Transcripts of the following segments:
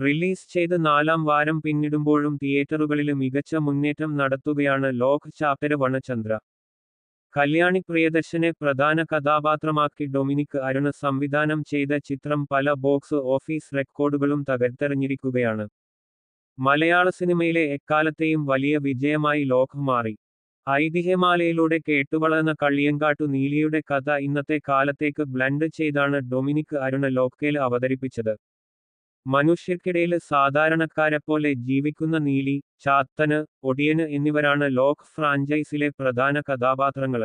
Release ചെയ്ത് നാലാം വാരം പിന്നിടുമ്പോഴും തിയേറ്ററുകളിൽ മികച്ച മുന്നേറ്റം നടത്തുകയാണ് ലോക് ചാപ്റ്റർ വണചന്ദ്ര. കല്യാണി പ്രിയദർശനെ പ്രധാന കഥാപാത്രമാക്കി ഡൊമിനിക് അരുണ് സംവിധാനം ചെയ്ത ചിത്രം പല ബോക്സ് ഓഫീസ് റെക്കോർഡുകളും തകർത്തെറിഞ്ഞിരിക്കുകയാണ്. മലയാള സിനിമയിലെ എക്കാലത്തെയും വലിയ വിജയമായി ലോക് മാറി. ഐതിഹ്യമാലയിലൂടെ കേട്ടുവളർന്ന കള്ളിയങ്കാട്ടു നീലിയുടെ കഥ ഇന്നത്തെ കാലത്തേക്ക് ബ്ലൻഡ് ചെയ്താണ് ഡൊമിനിക് അരുണ് ലോക്കേൽ അവതരിപ്പിച്ചത്. മനുഷ്യർക്കിടയിൽ സാധാരണക്കാരെപ്പോലെ ജീവിക്കുന്ന നീലി ചാത്തന് ഒടിയന് എന്നിവരാണ് ലോക് ഫ്രാഞ്ചൈസിലെ പ്രധാന കഥാപാത്രങ്ങൾ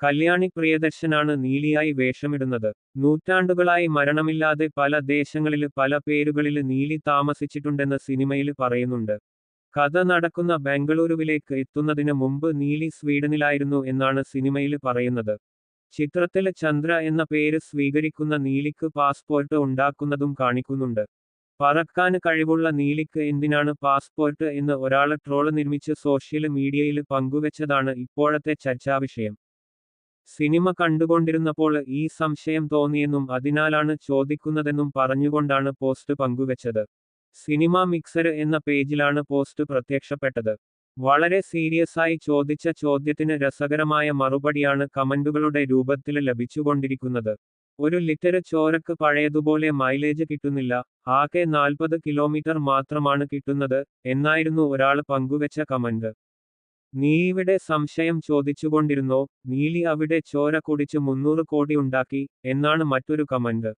കല്യാണി പ്രിയദർശനാണ് നീലിയായി വേഷമിടുന്നത്. നൂറ്റാണ്ടുകളായി മരണമില്ലാതെ പല ദേശങ്ങളിൽ പല പേരുകളിൽ നീലി താമസിച്ചിട്ടുണ്ടെന്ന് സിനിമയിൽ പറയുന്നുണ്ട്. കഥ നടക്കുന്ന ബംഗളൂരുവിലേക്ക് എത്തുന്നതിന് മുമ്പ് നീലി സ്വീഡനിലായിരുന്നു എന്നാണ് സിനിമയിൽ പറയുന്നത്. ചിത്രത്തിൽ ചന്ദ്ര എന്ന പേര് സ്വീകരിക്കുന്ന നീലിക്ക് പാസ്പോർട്ട് ഉണ്ടാക്കുന്നതും കാണിക്കുന്നുണ്ട്. പറക്കാൻ കഴിവുള്ള നീലിക്ക് എന്തിനാണ് പാസ്പോർട്ട് എന്ന് ഒരാൾ ട്രോൾ നിർമ്മിച്ച് സോഷ്യൽ മീഡിയയിൽ പങ്കുവച്ചതാണ് ഇപ്പോഴത്തെ ചർച്ചാവിഷയം. സിനിമ കണ്ടുകൊണ്ടിരുന്നപ്പോൾ ഈ സംശയം തോന്നിയെന്നും അതിനാലാണ് ചോദിക്കുന്നതെന്നും പറഞ്ഞുകൊണ്ടാണ് പോസ്റ്റ് പങ്കുവച്ചത്. സിനിമ മിക്സർ എന്ന പേജിലാണ് പോസ്റ്റ് പ്രത്യക്ഷപ്പെട്ടത്. വളരെ സീരിയസായി ചോദിച്ച ചോദ്യത്തിന് രസകരമായ മറുപടിയാണ് കമന്റുകളുടെ രൂപത്തിൽ ലഭിച്ചുകൊണ്ടിരിക്കുന്നത്. ഒരു ലിറ്റർ ചോരക്ക് പഴയതുപോലെ മൈലേജ് കിട്ടുന്നില്ല ആകെ നാൽപ്പത് കിലോമീറ്റർ മാത്രമാണ് കിട്ടുന്നത് എന്നായിരുന്നു ഒരാൾ പങ്കുവെച്ച കമന്റ്. നീ ഇവിടെ സംശയം ചോദിച്ചുകൊണ്ടിരുന്നോ നീലി അവിടെ ചോര കുടിച്ച് മുന്നൂറ് കോടി ഉണ്ടാക്കി എന്നാണ് മറ്റൊരു കമന്റ്.